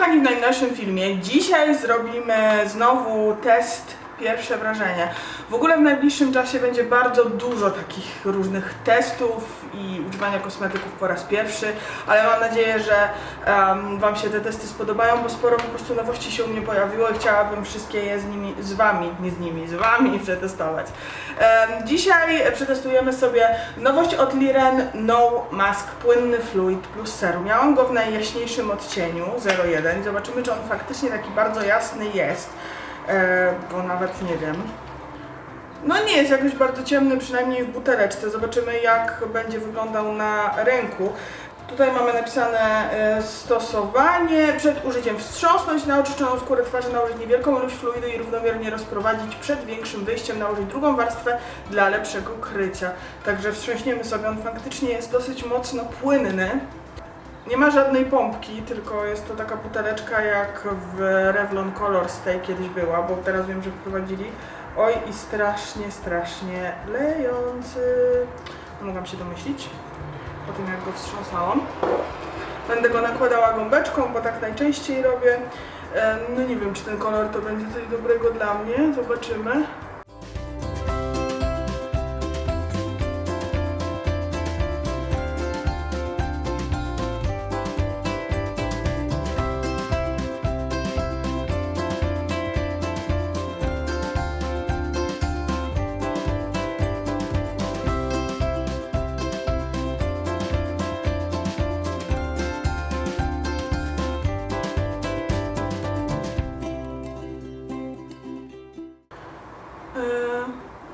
kochani w najnowszym filmie. Dzisiaj zrobimy znowu test pierwsze wrażenie. W ogóle w najbliższym czasie będzie bardzo dużo takich różnych testów i używania kosmetyków po raz pierwszy, ale mam nadzieję, że em, Wam się te testy spodobają, bo sporo po prostu nowości się u mnie pojawiło i chciałabym wszystkie je z nimi, z Wami, nie z nimi, z Wami przetestować. Em, dzisiaj przetestujemy sobie nowość od Liren No Mask Płynny Fluid plus Serum. Miałam go w najjaśniejszym odcieniu 01 i zobaczymy, czy on faktycznie taki bardzo jasny jest, e, bo nawet nie wiem. No nie jest jakoś bardzo ciemny, przynajmniej w buteleczce. Zobaczymy jak będzie wyglądał na ręku. Tutaj mamy napisane e, stosowanie. Przed użyciem wstrząsnąć na oczyszczoną skórę twarzy, nałożyć niewielką ilość fluidu i równomiernie rozprowadzić. Przed większym wyjściem nałożyć drugą warstwę dla lepszego krycia. Także wstrząśniemy sobie. On faktycznie jest dosyć mocno płynny. Nie ma żadnej pompki, tylko jest to taka buteleczka jak w Revlon Color Stay kiedyś była, bo teraz wiem, że wprowadzili. Oj i strasznie, strasznie lejący. No, mogłam się domyślić po tym jak go wstrząsałam. Będę go nakładała gąbeczką, bo tak najczęściej robię. E, No nie wiem, czy ten kolor to będzie coś dobrego dla mnie. Zobaczymy.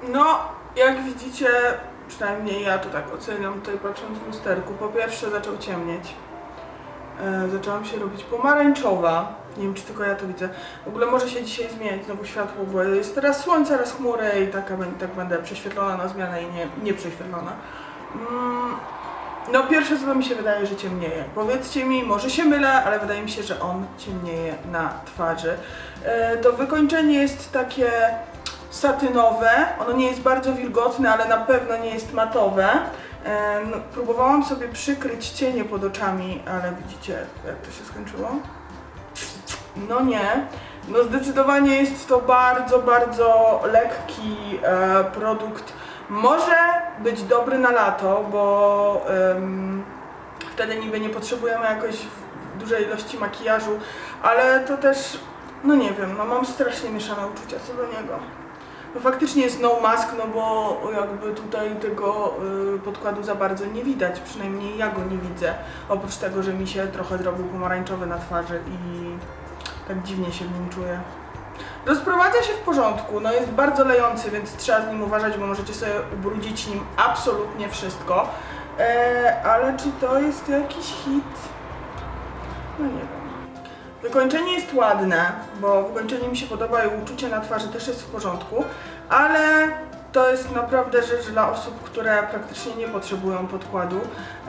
No, jak widzicie, przynajmniej ja to tak oceniam tutaj patrząc w lusterku. Po pierwsze zaczął ciemnieć. Yy, Zaczęłam się robić pomarańczowa. Nie wiem, czy tylko ja to widzę. W ogóle może się dzisiaj zmieniać znowu światło, bo jest teraz słońce, raz chmury i taka, tak będę prześwietlona na zmianę i nie, nie prześwietlona. Mm, No pierwsze co mi się wydaje, że ciemnieje. Powiedzcie mi, może się mylę, ale wydaje mi się, że on ciemnieje na twarzy. E, To wykończenie jest takie satynowe. Ono nie jest bardzo wilgotne, ale na pewno nie jest matowe. No, próbowałam sobie przykryć cienie pod oczami, ale widzicie jak to się skończyło? No nie. No zdecydowanie jest to bardzo, bardzo lekki e, produkt. Może być dobry na lato, bo wtedy niby nie potrzebujemy jakoś dużej ilości makijażu, ale to też, no nie wiem, no mam strasznie mieszane uczucia co do niego. No faktycznie jest no mask, no bo jakby tutaj tego y, podkładu za bardzo nie widać, przynajmniej ja go nie widzę. Oprócz tego, że mi się trochę zrobił pomarańczowy na twarzy i tak dziwnie się w nim czuję. Rozprowadza się w porządku, no jest bardzo lejący, więc trzeba z nim uważać, bo możecie sobie ubrudzić nim absolutnie wszystko. E, ale czy to jest jakiś hit? No nie wiem. Wykończenie jest ładne, bo wykończenie mi się podoba i uczucie na twarzy też jest w porządku, ale to jest naprawdę rzecz dla osób, które praktycznie nie potrzebują podkładu.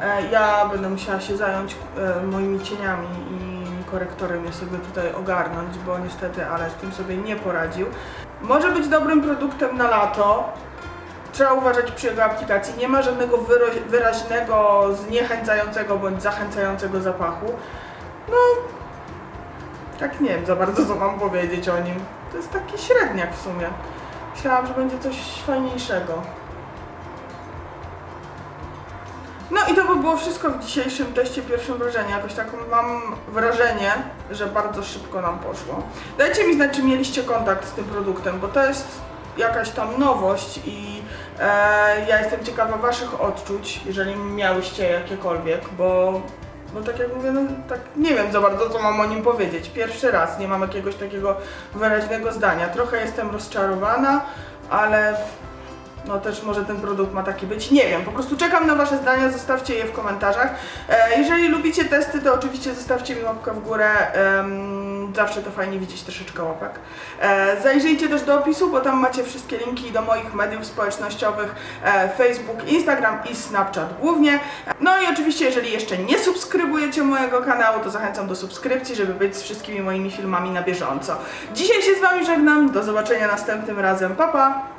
E, Ja będę musiała się zająć e, moimi cieniami i korektorem je sobie tutaj ogarnąć, bo niestety ale z tym sobie nie poradził. Może być dobrym produktem na lato. Trzeba uważać przy jego aplikacji. Nie ma żadnego wyraźnego, zniechęcającego bądź zachęcającego zapachu. No, tak nie wiem za bardzo co mam powiedzieć o nim. To jest taki średniak w sumie. Myślałam, że będzie coś fajniejszego. No i to by było wszystko w dzisiejszym teście pierwszym wrażenia. Jakoś tak mam wrażenie, że bardzo szybko nam poszło. Dajcie mi znać, czy mieliście kontakt z tym produktem, bo to jest jakaś tam nowość i e, ja jestem ciekawa Waszych odczuć, jeżeli miałyście jakiekolwiek, bo no tak jak mówię, no tak nie wiem za bardzo co mam o nim powiedzieć. Pierwszy raz nie mam jakiegoś takiego wyraźnego zdania. Trochę jestem rozczarowana, ale no też może ten produkt ma taki być. Nie wiem, po prostu czekam na Wasze zdania, zostawcie je w komentarzach. E, jeżeli lubicie testy, to oczywiście zostawcie mi łapkę w górę. Zawsze to fajnie widzieć troszeczkę łapek. E, zajrzyjcie też do opisu, bo tam macie wszystkie linki do moich mediów społecznościowych e, Facebook, Instagram i Snapchat głównie. No i oczywiście, jeżeli jeszcze nie subskrybujecie mojego kanału, to zachęcam do subskrypcji, żeby być z wszystkimi moimi filmami na bieżąco. Dzisiaj się z Wami żegnam, do zobaczenia następnym razem, pa pa!